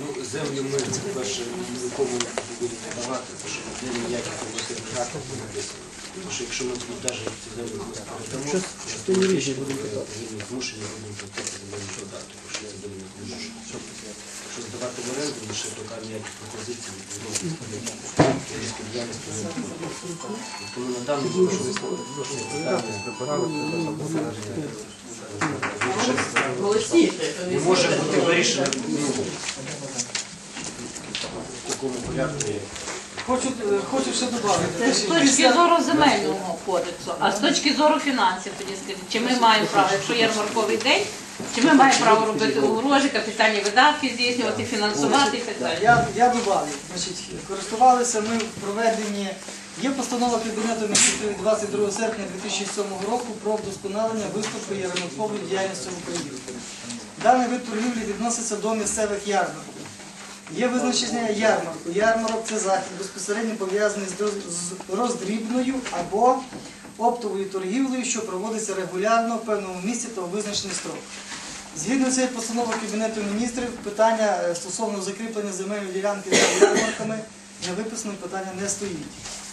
Ну, землю ми, по-перше, нікому не будемо давати, тому що де ніяких нормативних актів не написано. Тому що якщо ми тут навіть ці землі не передамо, то ми змушені будемо платити земельні податки, тому що я землю не можу. Оренду, лише поки ніяких пропозицій не було, Київської діяльності не було. Тому на даному Голосніше. не може бути вирішено в такому порядку. Хочу, хочу ще додати. З точки зору земельного кодексу, а з точки зору фінансів, тоді скажіть, чи ми маємо право, якщо ярмарковий день, чи ми маємо право робити огорожі, капітальні видатки здійснювати, фінансувати і так далі. Я, я додав, значить, користувалися ми в проведенні. Є постанова Кабінету міністрів від 22 серпня 2007 року про вдосконалення виступу і ремонтової діяльності в Україні. Даний вид торгівлі відноситься до місцевих ярмарків. Є визначення ярмарку. Ярмарок це захід безпосередньо пов'язаний з роздрібною або оптовою торгівлею, що проводиться регулярно в певному місці та у визначений строк. Згідно цієї постанови Кабінету міністрів, питання е, стосовно закріплення земельної ділянки за ярмарками не виписано, питання не стоїть.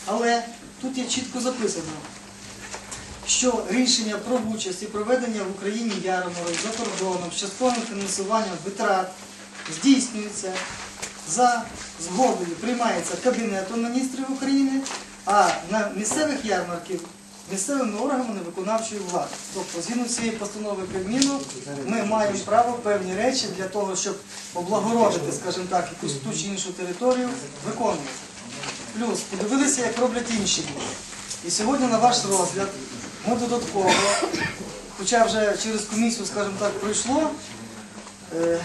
Але тут є чітко записано, що рішення про участь і проведення в Україні ярмарок за кордоном з частковим фінансуванням витрат здійснюється за згодою, приймається Кабінетом міністрів України, а на місцевих ярмарків місцевими органами виконавчої влади. Тобто, згідно цієї постанови Кабміну, ми маємо право певні речі для того, щоб облагородити, скажімо так, якусь ту чи іншу територію, виконувати. Плюс подивилися, як роблять інші. люди. І сьогодні на ваш розгляд ми додатково, хоча вже через комісію, скажімо так, пройшло, е,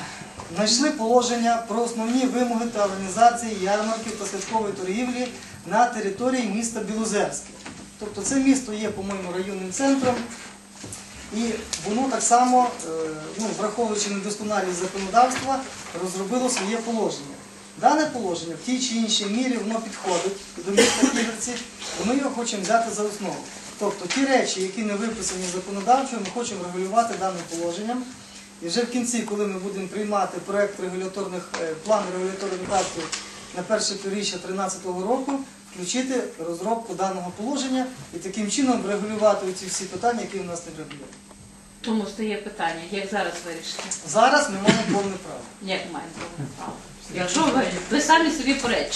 знайшли положення про основні вимоги та організації ярмарків та святкової торгівлі на території міста Білозерське. Тобто це місто є, по-моєму, районним центром, і воно так само, е, ну, враховуючи недосконалість законодавства, розробило своє положення. Дане положення в тій чи іншій мірі воно підходить до міста Ківерці, і ми його хочемо взяти за основу. Тобто ті речі, які не виписані законодавчо, ми хочемо регулювати даним положенням. І вже в кінці, коли ми будемо приймати проект регуляторних е, план регуляторних актів на перше півріччя 2013 року, включити розробку даного положення і таким чином врегулювати ці всі питання, які в нас не регулюють. Тому стає питання, як зараз вирішити? Зараз ми маємо повне право. Як маємо повне право? Якщо ви, ви самі собі проти.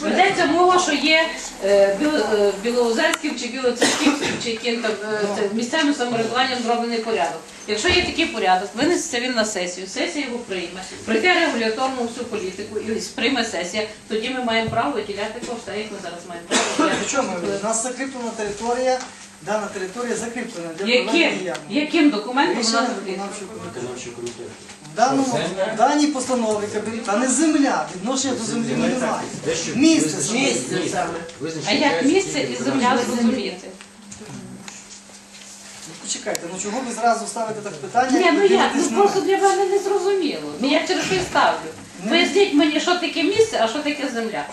Ведеться мова, що є е, Біло- е, Білоозерським чи Білоцерківським, чи яким там е, це, місцевим самоврядуванням зроблений порядок. Якщо є такий порядок, винесеться він на сесію, сесія його прийме, прийде регуляторну всю політику і прийме сесія, тоді ми маємо право виділяти кошти, а як ми зараз маємо право кошти? у нас закріплена територія, дана територія закріплена для проведення Яким, ярмарку. яким документом Рішення вона закріплена? виконавчого комітету. В даному в даній постанові кабінет, та не земля, відношення до землі не маємо. Місце землі. А як місце і земля зрозуміти? Ну, Почекайте, ну чого ви зразу ставите так питання? Ні, і ну як, дивитесь ну на просто мене? для мене не зрозуміло. Ну, Я через що й ставлю. Ну. Поясніть мені, що таке місце, а що таке земля.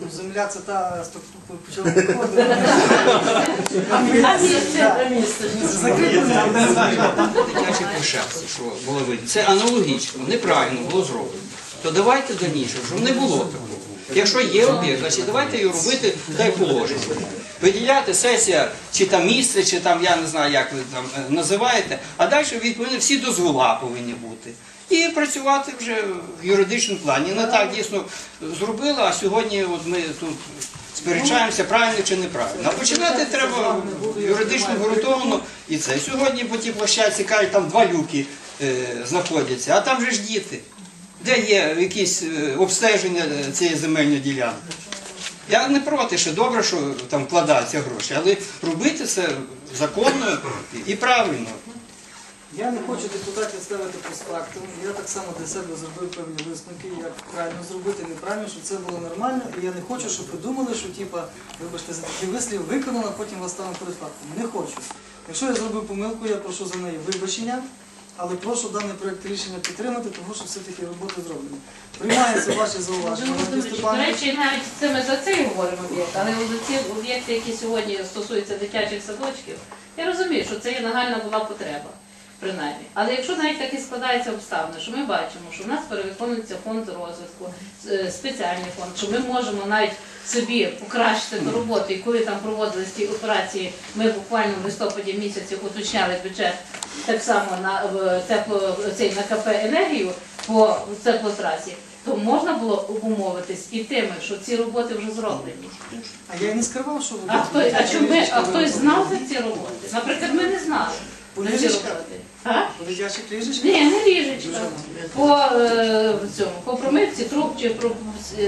Ну, земля це та структура почала виходити. Площадки, що було видно. Це аналогічно, неправильно було зроблено. То давайте дальніше, щоб не було такого. Якщо є об'єкт, значить давайте його робити так положено. Виділяти сесія, чи там місце, чи там я не знаю, як ви там е, називаєте, а далі відповідно всі дозвола повинні бути. І працювати вже в юридичному плані. Не так дійсно зробили, а сьогодні от ми тут сперечаємося, правильно чи неправильно. А починати треба юридично ґрунтовно і це. Сьогодні по тій площадці кажуть, там два люки е, знаходяться, а там же ж діти. Де є якісь е, обстеження е, цієї земельної ділянки? Я не проти, що добре, що там вкладаються гроші, але робити це законно і правильно. Я не хочу депутатів ставити постфактум. Я так само для себе зробив певні висновки, як правильно зробити, неправильно, щоб це було нормально. І я не хочу, щоб ви думали, що типа, вибачте за такий вислів, виконано, а потім вас стану перед фактом. Не хочу. Якщо я зробив помилку, я прошу за неї вибачення, але прошу даний проект рішення підтримати, тому що все-таки робота зроблена. Приймаються ваші зауваження. До речі, навіть це ми за цей говоримо об'єкт, але за ці об'єкти, які сьогодні стосуються дитячих садочків, Я розумію, що це є нагальна була потреба, принаймні. Але якщо навіть таки складається обставини, що ми бачимо, що в нас перевиконується фонд розвитку, е, спеціальний фонд, що ми можемо навіть собі покращити ту роботу, і коли там проводились ті операції, ми буквально в листопаді місяці уточняли бюджет так само на тепло цей на КП енергію по теплотрасі, то можна було обумовитись і тими, що ці роботи вже зроблені. А я не скривав, що ви А хто а чому а хтось знав за ці роботи? Наприклад, ми не знали По дитячих крижечках? Ні, не ріжечка. По е, цьому, по промивці труб чи про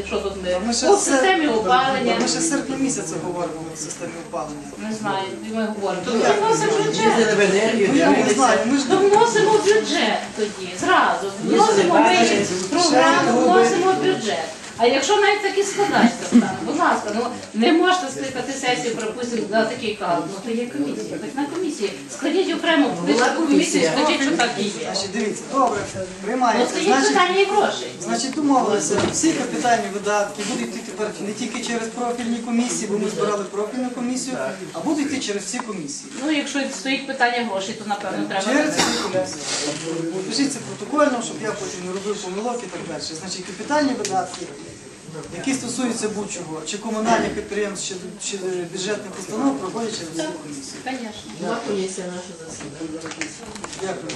що тут ми? Ми По системі сер- опалення. Ми ще з серпня місяця говоримо в системі опалення. Не знаю, ми говоримо. То Ну, ми вносимо в бюджет. в енергію, Ну я не знаю, ми ж То вносимо в бюджет тоді, зразу. Вносимо ми програму, вносимо в бюджет. А якщо навіть таки складається стане, будь ласка, ну не можете скликати сесію, припустимо, на такий кал, ну то є комісія. Так на комісії. Складіть окремо, кличте комісію, скажіть, що так і є. Значить, дивіться, добре, Ну приймається. стоїть Значить, питання і грошей. Значить, домовилися, всі капітальні видатки будуть йти тепер не тільки через профільні комісії, бо ми збирали профільну комісію, а будуть йти через всі комісії. Ну, якщо стоїть питання грошей, то напевно треба. Через всі комісії. Пишіть це протокольно, щоб я потім не робив помилок і так далі. Значить, капітальні видатки, які стосуються будь-чого, чи комунальних підприємств, чи, чи бюджетних установ, проходять через цю комісію. Звісно. Комісія наша засідання. Дякую.